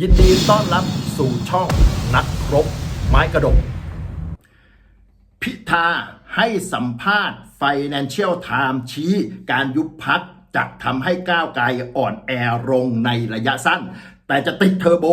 ยินดีต้อนรับสู่ช่องนักรบไม้กระดก พิธาให้สัมภาษณ์ Financial Times ชี้การยุบพักจะทำให้ก้าวไกลอ่อนแอลงในระยะสั้น แต่จะติดเทอร์โบ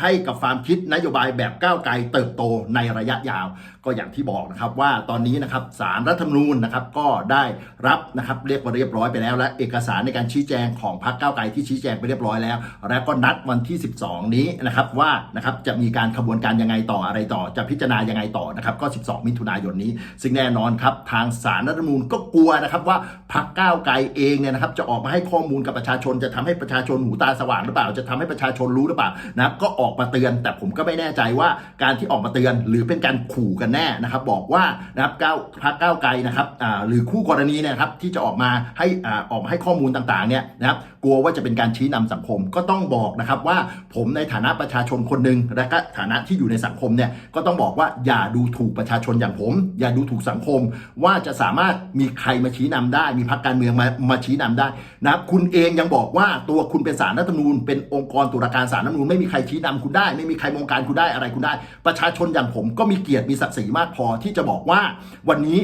ให้กับความคิดนโยบายแบบก้าวไกลเติบโตในระยะยาว ก็อย่างที่บอกนะครับว่าตอนนี้นะครับสารรัฐธรรมนูญนะครับก็ได้รับนะครับเรียกว่าเรียบร้อยไปแล้ว และเอกสารในการชี้แจงของพรรคก้าวไกลที่ชี้แจงไปเรียบร้อยแล้ว แล้วก็นัดวันที่ 12 นี้นะครับว่านะครับจะมีการขบวนการยังไงต่ออะไรต่อ จะพิจารณายังไงต่อนะครับก็ 12 มิถุนายนนี้ ซึ่งแน่นอนครับทางสารรัฐธรรมนูญก็กลัวนะครับว่าพรรคก้าวไกลเองเนี่ยนะครับจะออกมาให้ข้อมูลกับประชาชน จะทำให้ประชาชนหูตาสว่างหรือเปล่า จะทำให้ประชาชนรู้หรือเปล่านะก็ออกมาเตือน แต่ผมก็ไม่แน่ใจว่าการที่ออกมาเตือนหรือเป็นการขู่กันแน่นะครับบอกว่านะครับก้าวพรรคก้าวไกลนะครับหรือคู่กรณีนะครับที่จะออกมาให้ออกมาให้ข้อมูลต่างๆเนี่ยนะครับกลัวว่าจะเป็นการชี้นำสังคมก็ต้องบอกนะครับว่าผมในฐานะประชาชนคนหนึ่งและก็ฐานะที่อยู่ในสังคมเนี่ยก็ต้องบอกว่าอย่าดูถูกประชาชนอย่างผม อย่าดูถูกสังคม ว่าจะสามารถมีใครมาชี้นำได้ มีพรรคการเมืองมามาชี้นำได้นะครับคุณเองยังบอกว่าตัวคุณเป็นสารรัฐธรรมนูญเป็นองค์กรตุลาการสารรัฐธรรมนูญไม่มีใครชี้นำคุณได้ ไม่มีใครมองการคุณได้อะไรคุณได้ ประชาชนอย่างผมก็มีเกียรติมีศักดิ์ศรีมากพอที่จะบอกว่าวันนี้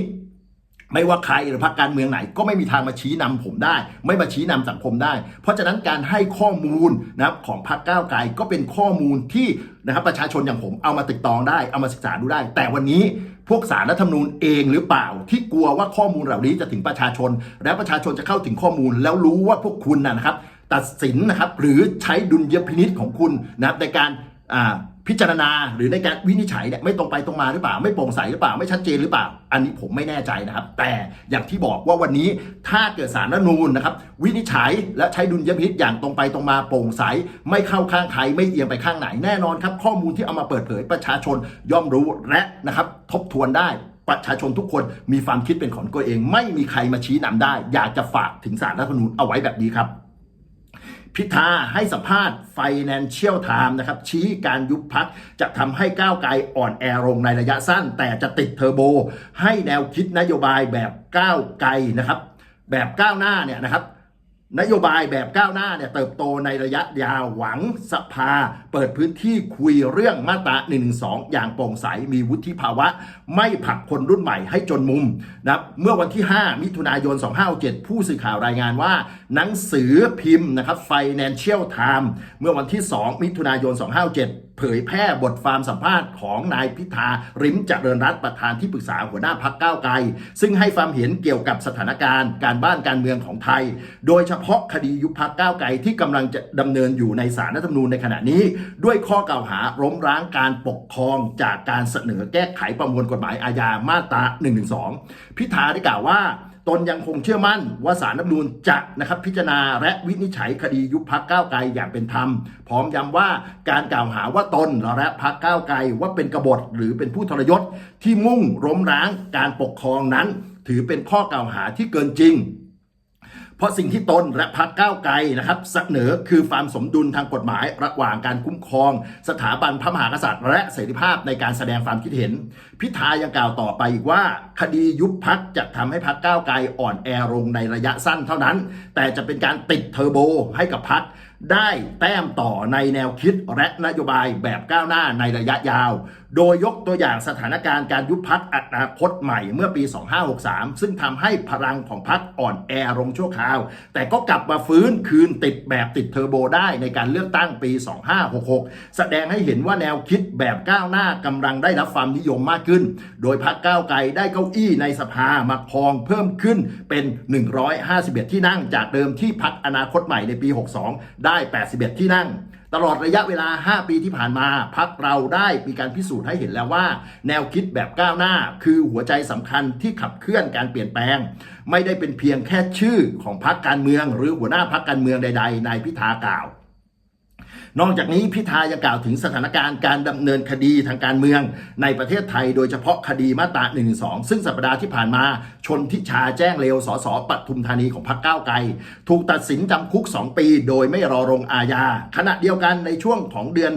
ไม่ว่าใครหรือพรรคการเมืองไหน ก็ไม่มีทางมาชี้นำผมได้ ไม่มาชี้นำสังคมได้ เพราะฉะนั้นการให้ข้อมูลนะครับของพรรคก้าวไกลก็เป็นข้อมูลที่นะครับประชาชนอย่างผมเอามาติดตองได้เอามาศึกษาดูได้ แต่วันนี้พวกสารรัฐธรรมนูญเองหรือเปล่า ที่กลัวว่าข้อมูลเหล่านี้จะถึงประชาชน และประชาชนจะเข้าถึงข้อมูล แล้วรู้ว่าพวกคุณนะนะครับ ตัดสินนะครับหรือใช้ดุลยพินิษของคุณนะครับในการอ่า พิจารณาหรือในการวินิจฉัยเนี่ยไม่ตรงไปตรงมาหรือเปล่า ไม่โปร่งใสหรือเปล่า ไม่ชัดเจนหรือเปล่า อันนี้ผมไม่แน่ใจนะครับ แต่อย่างที่บอกว่าวันนี้ถ้าเกิดสารรัฐนูญนะครับวินิจฉัยและใช้ดุลยพินิจอย่างตรงไปตรงมาโปร่งใส ไม่เข้าข้างใครไม่เอียงไปข้างไหนแน่นอนครับ ข้อมูลที่เอามาเปิดเผยประชาชนย่อมรู้และนะครับทบทวนได้ประชาชนทุกคนมีความคิดเป็นของตัวเอง ไม่มีใครมาชี้นำได้ อยากจะฝากถึงสารรัฐธรรมนูญเอาไว้แบบนี้ครับ พิธาให้สัมภาษณ์ Financial Times นะครับ ชี้การยุบพักจะทำให้ก้าวไกลอ่อนแอลงในระยะสั้น แต่จะติดเทอร์โบ ให้แนวคิดนโยบายแบบก้าวไกลนะครับ แบบก้าวหน้าเนี่ยนะครับ นโยบายแบบก้าวหน้าเนี่ยเติบโตในระยะยาวหวังสภา เปิดพื้นที่คุยเรื่องมาตรา1นึอย่างโปร่งใสมีวุฒิภาวะ ไม่ผลักคนรุ่นใหม่ให้จนมุมนะครับเมื่อวันที่ 5 มิถุนายน 2567 ผู้สื่อข่าวรายงานว่า หนังสือพิมพ์นะครับ Financial Times เมื่อวันที่ 2 มิถุนายน 2567 เผยแพร่บทความสัมภาษณ์ของนายพิธาริมเจริญรัตน์ประธานที่ปรึกษาหัวหน้าพักก้าวไกล ซึ่งให้ความเห็นเกี่ยวกับสถานการณ์ การบ้านการเมืองของไทย โดยเฉพาะคดียุบพักก้าวไกลที่กำลังจะดำเนินอยู่ในศาลรัฐธรรมนูญในขณะนี้ ด้วยข้อกล่าวหาล้มร้างการปกครองจากการเสนอแก้ไขประมวลกฎหมายอาญามาตรา112 พิธาได้กล่าวว่า ตนยังคงเชื่อมั่นว่าสารรัฐมนูลจะนะครับพิจารณาและวินิจฉัยคดียุบพักก้าวไกลอย่างเป็นธรรม พร้อมย้ำว่าการกล่าวหาว่าตนและพักก้าวไกลว่าเป็นกบฏหรือเป็นผู้ทรยศที่มุ่งล้มล้างการปกครองนั้น ถือเป็นข้อกล่าวหาที่เกินจริง เพราะสิ่งที่ตนและพรรคก้าวไกลนะครับเสนอคือความสมดุลทางกฎหมาย ระหว่างการคุ้มครอง สถาบันพระมหากษัตริย์ และเสรีภาพในการแสดงความคิดเห็น พิธายังกล่าวต่อไปอีกว่า คดียุบพักจะทำให้พักก้าวไกลอ่อนแอลงในระยะสั้นเท่านั้น แต่จะเป็นการติดเทอร์โบให้กับพัก ได้แต้มต่อในแนวคิดและนโยบายแบบก้าวหน้าในระยะยาว โดยยกตัวอย่างสถานการณ์การยุบพักอนาคตใหม่เมื่อปี 2563 ซึ่งทำให้พลังของพักอ่อนแอลงชั่วคราว แต่ก็กลับมาฟื้นคืนติดแบบติดเทอร์โบได้ในการเลือกตั้งปี 2566 แสดงให้เห็นว่าแนวคิดแบบก้าวหน้ากำลังได้รับความนิยมมากขึ้น โดยพักก้าวไกลได้เก้าอี้ในสภามาครองเพิ่มขึ้นเป็น 151 ที่นั่งจากเดิมที่พักอนาคตใหม่ในปี 62ได้ 81 ที่นั่ง ตลอดระยะเวลา 5 ปีที่ผ่านมาพักเราได้มีการพิสูจน์ให้เห็นแล้วว่า แนวคิดแบบก้าวหน้า คือหัวใจสำคัญที่ขับเคลื่อนการเปลี่ยนแปลง ไม่ได้เป็นเพียงแค่ชื่อของพักการเมือง หรือหัวหน้าพักการเมืองใดๆนายพิธากล่าว นอกจากนี้พิธายังกล่าวถึงสถานการณ์การดำเนินคดีทางการเมือง ในประเทศไทยโดยเฉพาะคดีมาตรา1นึซึ่งสัปดาห์ที่ผ่านมาชนทิชาแจ้งเร็วสสปทุมธานีของพรรคก้าวไกล ถูกตัดสินจำคุก 2 ปี โดยไม่รอลงอาญา ขณะเดียวกันในช่วงของเดือน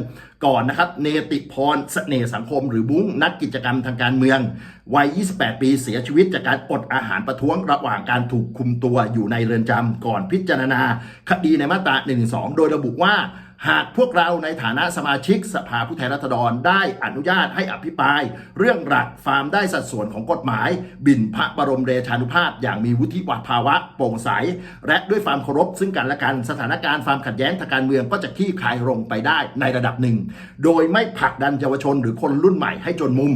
ก่อนนะครับ เนติพรเสน่สังคม หรือบุ้งนักกิจกรรมทางการเมือง วัย 28 ปีเสียชีวิตจากการอดอาหารประท้วงระหว่างการถูกคุมตัวอยู่ในเรือนจำก่อนพิจารณา คดีในมาตรา1นึโดยระบุว่า หากพวกเราในฐานะสมาชิกสภาผู้แทนราษฎรได้อนุญาตให้อภิปราย เรื่องหลักฟาร์มได้สัดส่วนของกฎหมาย บินพระบรมเดชานุภาพ อย่างมีวุฒิภาวะโปร่งใส และด้วยความเคารพซึ่งกันและกันสถานการณ์ความขัดแย้งทางการเมืองก็จะคลี่คลายลงไปได้ในระดับหนึ่ง โดยไม่ผลักดันเยาวชนหรือคนรุ่นใหม่ให้จนมุม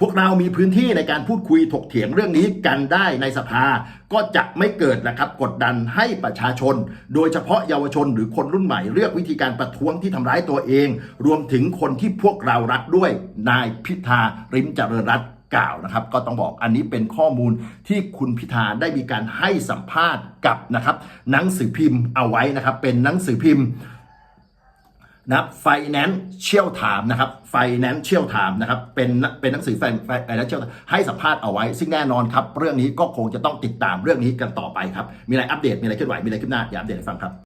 พวกเรามีพื้นที่ในการพูดคุยถกเถียงเรื่องนี้กันได้ในสภา ก็จะไม่เกิดนะครับกดดันให้ประชาชน โดยเฉพาะเยาวชนหรือคนรุ่นใหม่เลือกวิธีการประท้วงที่ทำร้ายตัวเอง รวมถึงคนที่พวกเรารักด้วยนายพิธาริมเจริญรัตน์กล่าวนะครับก็ต้องบอกอันนี้เป็นข้อมูลที่คุณพิธาได้มีการให้สัมภาษณ์กับนะครับหนังสือพิมพ์เอาไว้นะครับเป็นหนังสือพิมพ์ นะครับไฟแนนซ์เชี่ยวถามนะครับไฟแนนซ์เชี่ยวถามนะครับเป็นเป็นหนังสือไฟแนนซ์เชี่ยวให้สัมภาษณ์เอาไว้ ซึ่งแน่นอนครับ เรื่องนี้ก็คงจะต้องติดตามเรื่องนี้กันต่อไปครับ มีอะไรอัปเดตมีอะไรเคลื่อนไหวมีอะไรขึ้นหน้าอย่าอัปเดตให้ฟังครับ